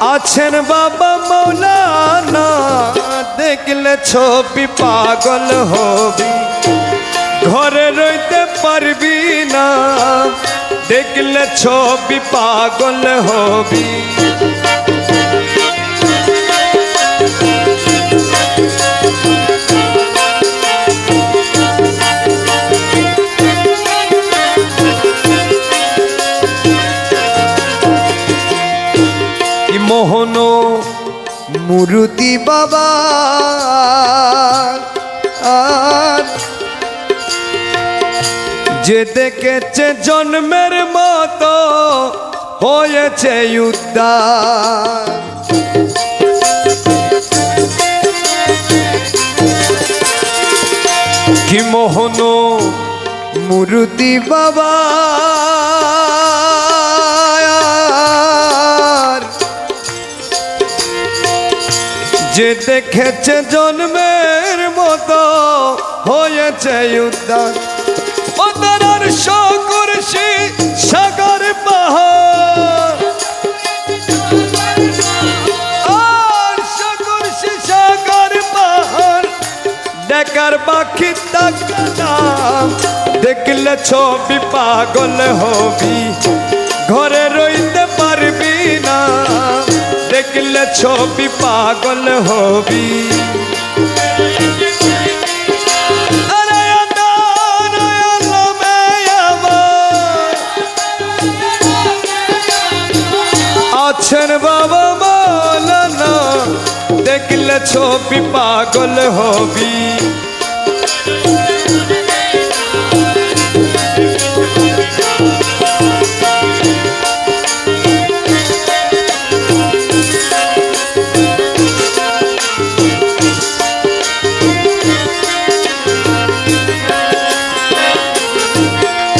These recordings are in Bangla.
আছেন বাবা মৌলানা। দেখলে ছবি পাগল হবি। ঘরে রইতে পারবি না। দেখলে ছবি পাগল হবি। আর যে দেখেছে জন্মের মতো হয়েছে উদ্ধার। কি মোহন মুরুতি বাবা। যে দেখেছে জন্মের মতো হয়েছে উদ্যান ওদের সকরসি সাগর পাহাড়। দেখার বাকি তাকাম দেখলে ছবি পাগল হবি। ঘরে রইতে পারবি না। দেখলে ছবি পাগল হবি। ছবি পাগল হবি।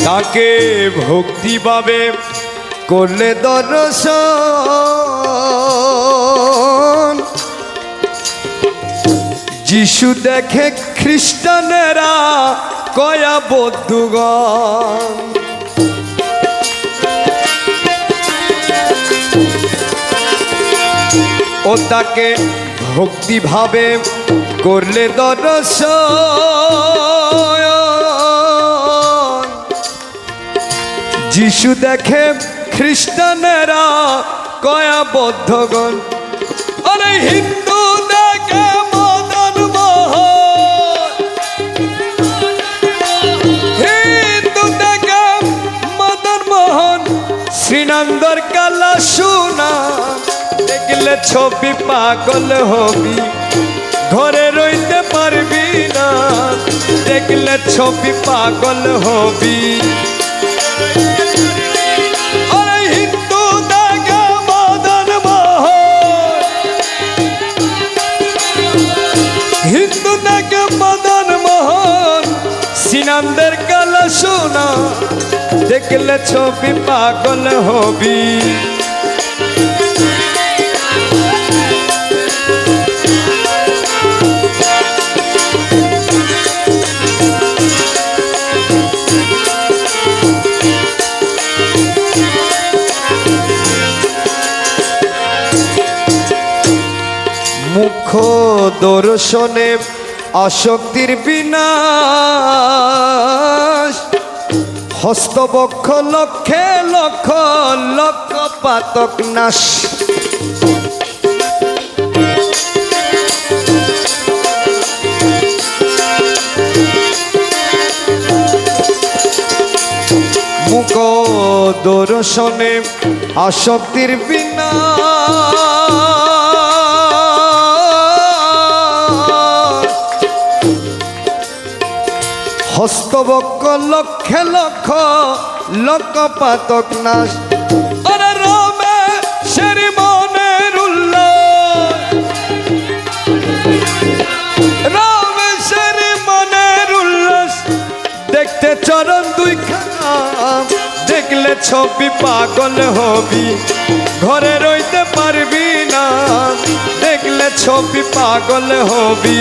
তাকে ভক্তি পাবে করলে দর্শন। যিশু দেখে খ্রিস্টানেরা কয়া বৌদ্ধগণ ও তাকে ভক্তি ভাবে করলে দর্শন। যিশু দেখে খ্রিস্টানেরা কয়া বদ্ধগণ আরে হিন্দু শ্রীনন্দর কালা সুনা, দেখলে ছবি পাগল হবি। ঘরে রইতে পারবি না, দেখলে ছবি পাগল হবি। হিন্দু দেখে মদন মোহন সিনান্দের কালা সোনা দেখলে ছবি পাগল হবি। মুখ দর্শনে আসক্তির বিনাশ। হস্তবক্ষ লক্ষে লক্ষ লক্ষ পাতক নাশ। মুখ দর্শনে আসক্তির বিনা হস্তবক্ষ লক্ষে লক্ষ লক্ষ পাতক নাশ দেখতে চরণ দুই দেখলে ছবি পাগল হবি। ঘরে রইতে পারবি না, দেখলে ছবি পাগল হবি।